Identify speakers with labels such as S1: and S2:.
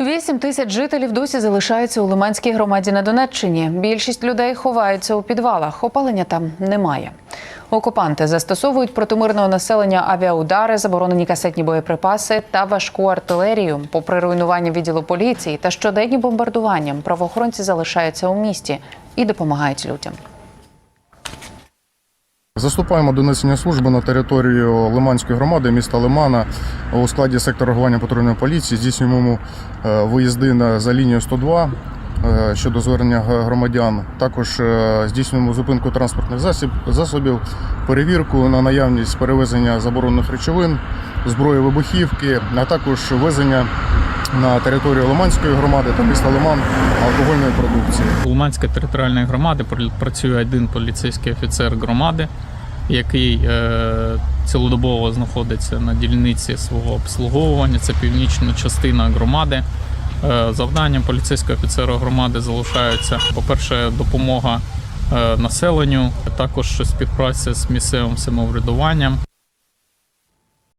S1: Вісім тисяч жителів досі залишаються у Лиманській громаді на Донеччині. Більшість людей ховаються у підвалах. Опалення там немає. Окупанти застосовують проти мирного населення авіаудари, заборонені касетні боєприпаси та важку артилерію. Попри руйнування відділу поліції та щоденні бомбардування, правоохоронці залишаються у місті і допомагають людям.
S2: Заступаємо до несення служби на територію Лиманської громади міста Лимана у складі сектору реагування патрульної поліції. Здійснюємо е, виїзди за лінію 102 е, щодо звернення громадян. Також е, здійснюємо зупинку транспортних засобів, перевірку на наявність перевезення заборонених речовин, зброї вибухівки, а також везення на територію Лиманської громади та міста Лиман алкогольної продукції.
S3: У Луганської територіальної громади працює один поліцейський офіцер громади, який е, цілодобово знаходиться на дільниці свого обслуговування. Це північна частина громади. Е, завданням поліцейського офіцера громади залишаються, по-перше, допомога е, населенню, також співпраця з місцевим самоврядуванням.